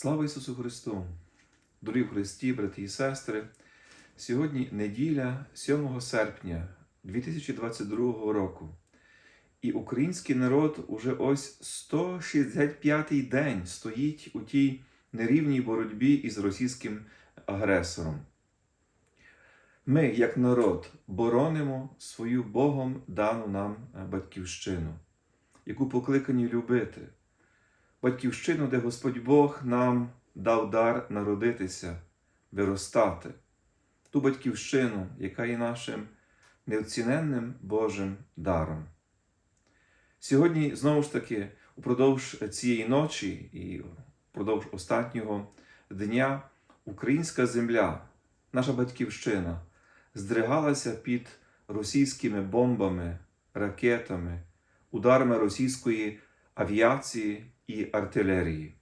Слава Ісусу Христу! Дорогі в Христі, брати і сестри! Сьогодні неділя 7 серпня 2022 року. І український народ уже ось 165-й день стоїть у тій нерівній боротьбі із російським агресором. Ми, як народ, боронимо свою Богом дану нам батьківщину, яку покликані любити. Батьківщину, де Господь Бог нам дав дар народитися, виростати, ту батьківщину, яка є нашим неоціненним Божим даром. Сьогодні, знову ж таки, упродовж цієї ночі і впродовж останнього дня українська земля, наша батьківщина, здригалася під російськими бомбами, ракетами, ударами російської авіації і артилерії.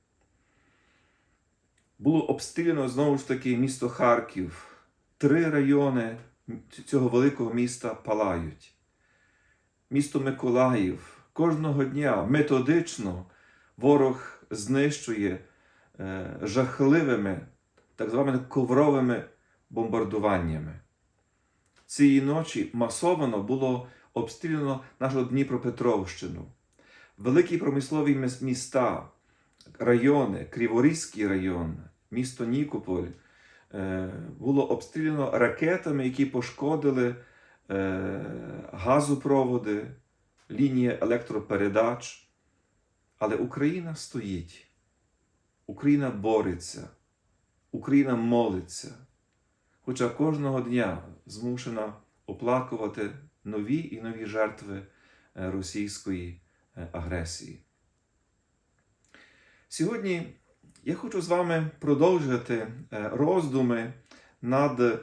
Було обстріляно знову ж таки місто Харків. Три райони цього великого міста палають. Місто Миколаїв кожного дня методично ворог знищує е, жахливими так званими ковровими бомбардуваннями. Цієї ночі масовано було обстріляно нашу Дніпропетровщину, великі промислові міста, райони, Криворізький район, місто Нікополь е, було обстріляно ракетами, які пошкодили е, газопроводи, лінії електропередач. Але Україна стоїть, Україна бореться, Україна молиться, хоча кожного дня змушена оплакувати нові і нові жертви е, російської агресії. Сьогодні я хочу з вами продовжити е, роздуми над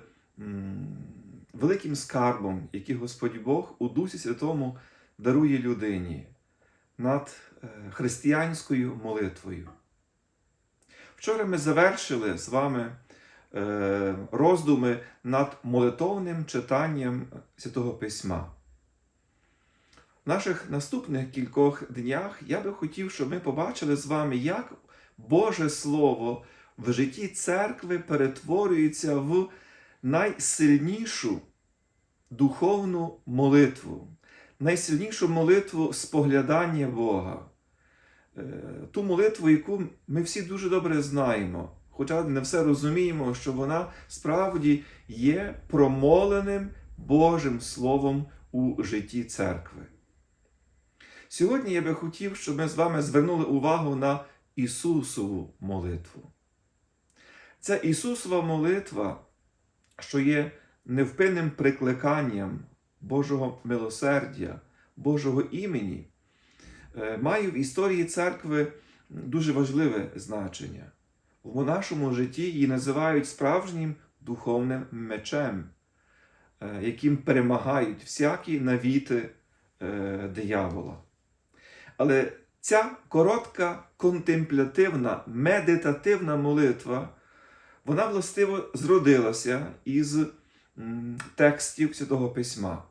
великим скарбом, який Господь Бог у Дусі Святому дарує людині, над е, християнською молитвою. Вчора ми завершили з вами е, роздуми над молитовним читанням Святого Письма. В наших наступних кількох днях я би хотів, щоб ми побачили з вами, як Боже Слово в житті церкви перетворюється в найсильнішу духовну молитву, найсильнішу молитву споглядання Бога. Е, Ту молитву, яку ми всі дуже добре знаємо, хоча не все розуміємо, що вона справді є промоленим Божим Словом у житті церкви. Сьогодні я би хотів, щоб ми з вами звернули увагу на Ісусову молитву. Ця Ісусова молитва, що є невпинним прикликанням Божого милосердя, Божого імені, е, має в історії церкви дуже важливе значення. В нашому житті її називають справжнім духовним мечем, е, яким перемагають всякі навіти е, диявола. Але ця коротка контемплятивна, медитативна молитва, вона властиво зродилася із текстів Святого Письма.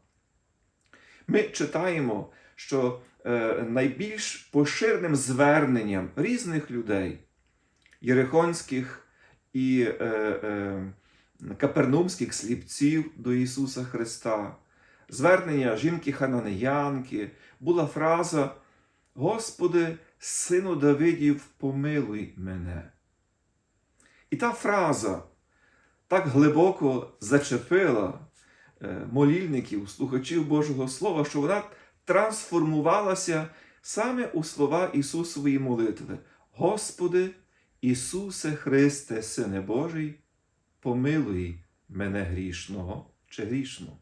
Ми читаємо, що е, найбільш поширеним зверненням різних людей, єрихонських і е, е, капернумських сліпців до Ісуса Христа, звернення жінки Хананеянки, була фраза Господи, сину Давидів, помилуй мене. І та фраза так глибоко зачепила е, молільників, слухачів Божого Слова, що вона трансформувалася саме у слова Ісусової молитви. Господи, Ісусе Христе, Сине Божий, помилуй мене грішного чи грішну.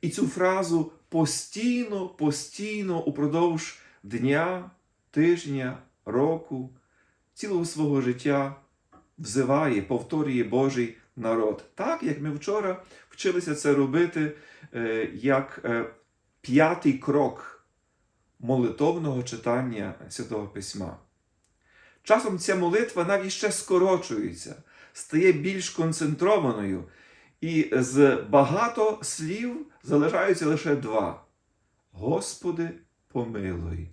І цю фразу постійно, постійно упродовж дня, тижня, року, цілого свого життя взиває, повторює Божий народ. Так, як ми вчора вчилися це робити е, як е, п'ятий крок молитовного читання Святого Письма. Часом ця молитва навіть ще скорочується, стає більш концентрованою, і з багато слів залишаються лише два. Господи, помилуй.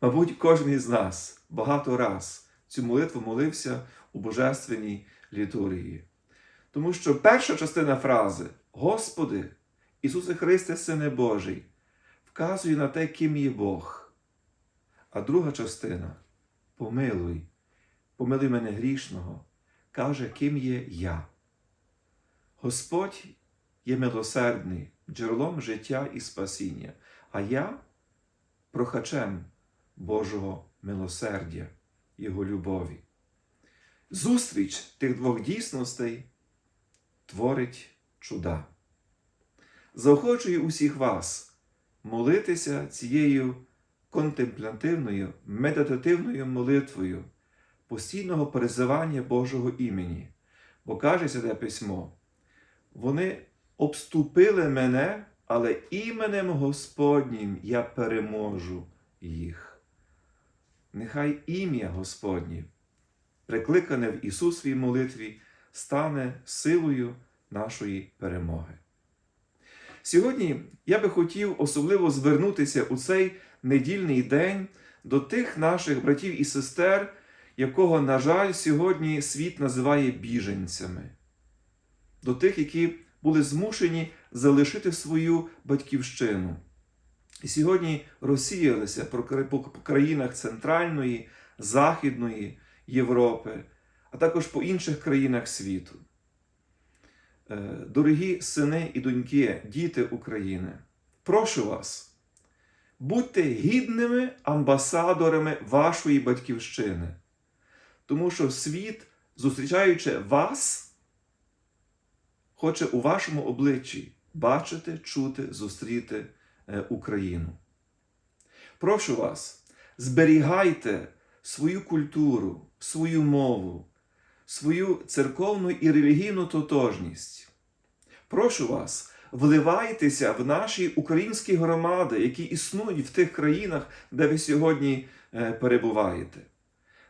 Мабуть, кожен із нас багато раз цю молитву молився у божественній літургії. Тому що перша частина фрази Господи, Ісусе Христе, Сине Божий, вказує на те, ким є Бог. А друга частина помилуй, помилуй мене грішного, каже, ким є я. Господь є милосердний, джерелом життя і спасіння, а я прохачем Божого милосердя, Його любові. Зустріч тих двох дійсностей творить чуда. Заохочую усіх вас молитися цією контемплятивною, медитативною молитвою постійного перезивання Божого імені, бо каже Святе Письмо, вони обступили мене, але іменем Господнім я переможу їх. Нехай ім'я Господнє, прикликане в Ісусовій молитві, стане силою нашої перемоги. Сьогодні я би хотів особливо звернутися у цей недільний день до тих наших братів і сестер, якого, на жаль, сьогодні світ називає біженцями, до тих, які були змушені залишити свою батьківщину. І сьогодні розсіялися по країнах Центральної, Західної Європи, а також по інших країнах світу. Е, Дорогі сини і доньки, діти України, прошу вас, будьте гідними амбасадорами вашої батьківщини, тому що світ, зустрічаючи вас, хоче у вашому обличчі бачити, чути, зустріти е, Україну. Прошу вас, зберігайте свою культуру, свою мову, свою церковну і релігійну тотожність. Прошу вас, вливайтеся в наші українські громади, які існують в тих країнах, де ви сьогодні е, перебуваєте.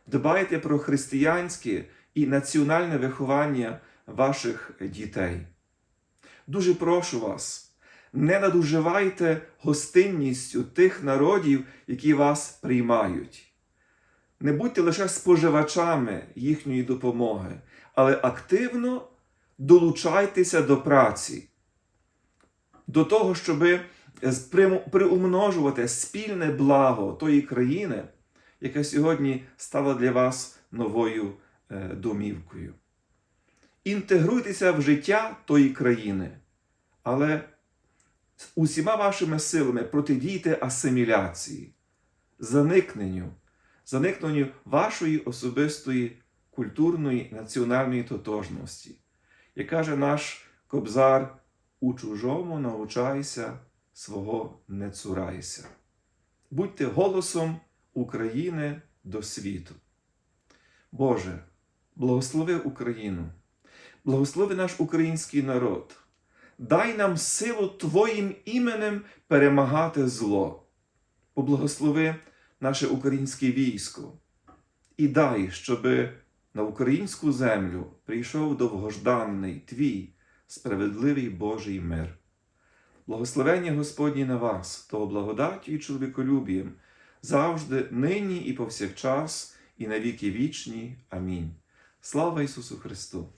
Дбайте про християнське і національне виховання ваших дітей. Дуже прошу вас, не надуживайте гостинністю тих народів, які вас приймають. Не будьте лише споживачами їхньої допомоги, але активно долучайтеся до праці, до того, щоб приумножувати спільне благо тої країни, яка сьогодні стала для вас новою е, домівкою. Інтегруйтеся в життя тої країни, але з усіма вашими силами протидійте асиміляції, заникненню, заникненню вашої особистої культурної національної тотожності. Як каже наш кобзар, у чужому навчайся, свого не цурайся. Будьте голосом України до світу. Боже, благослови Україну, благослови наш український народ. Дай нам силу Твоїм іменем перемагати зло. Поблагослови наше українське військо і дай, щоби на українську землю прийшов довгожданий Твій справедливий Божий мир. Благословення Господні на вас, того благодаттю і чоловіколюбієм, завжди, нині і повсякчас, і на віки вічні. Амінь. Слава Ісусу Христу!